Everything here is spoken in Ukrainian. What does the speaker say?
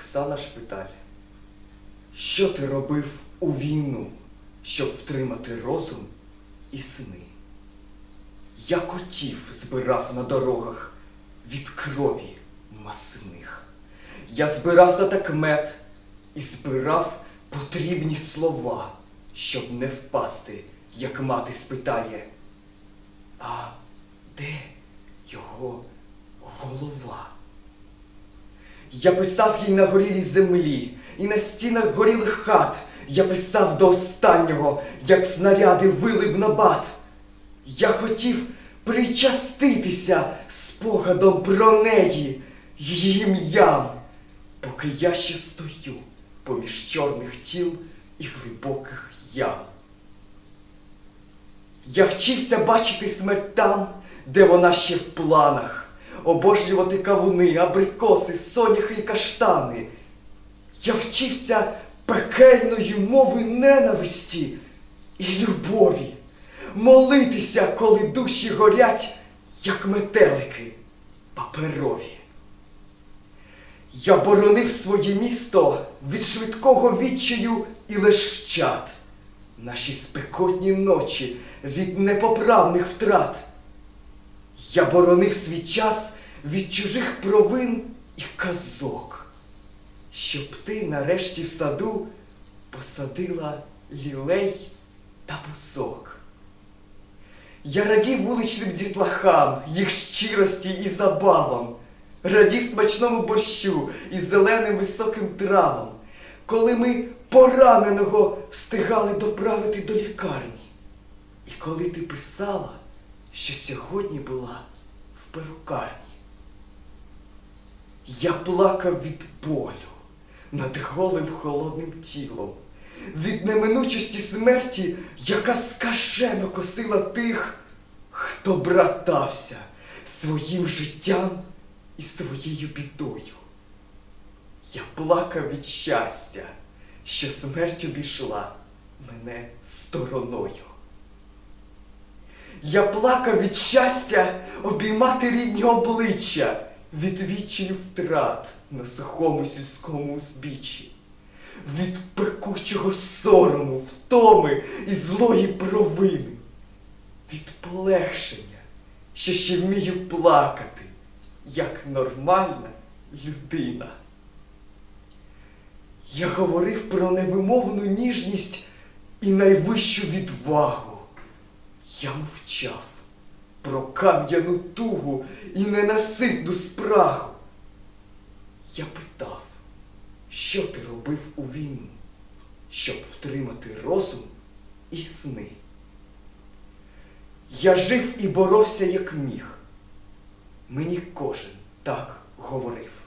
Оксана Шпиталь. Що ти робив у війну, щоб втримати розум і сни? Я котів збирав на дорогах від крові масних. Я збирав татакмет і збирав потрібні слова, щоб не впасти, як мати спитає. А де його голова? Я писав їй на горілій землі, і на стінах горілих хат. Я писав до останнього, як снаряди вилив на бат. Я хотів причаститися спогадом про неї, її ім'ям, поки я ще стою поміж чорних тіл і глибоких ям. Я вчився бачити смерть там, де вона ще в планах, обожнювати кавуни, абрикоси, соняхи і каштани. Я вчився пекельної мови ненависті і любові, молитися, коли душі горять, як метелики паперові. Я боронив своє місто від швидкого відчаю і лещат, наші спекотні ночі від непоправних втрат. Я боронив свій час від чужих провин і казок, щоб ти нарешті в саду посадила лілей та бусок. Я радів вуличним дітлахам, їх щирості і забавам, радів смачному борщу і зеленим високим травам, коли ми пораненого встигали доправити до лікарні. І коли ти писала, що сьогодні була в перукарні. Я плакав від болю над голим холодним тілом, від неминучості смерті, яка скажено косила тих, хто братався своїм життям і своєю бідою. Я плакав від щастя, що смерть обійшла мене стороною. Я плакав від щастя обіймати рідні обличчя від відчаю втрат на сухому сільському узбіччі, від пекучого сорому, втоми і злої провини, від полегшення, що ще вмію плакати, як нормальна людина. Я говорив про невимовну ніжність і найвищу відвагу. Я мовчав про кам'яну тугу і ненаситну спрагу. Я питав, що ти робив у війну, щоб втримати розум і сни. Я жив і боровся, як міг. Мені кожен так говорив.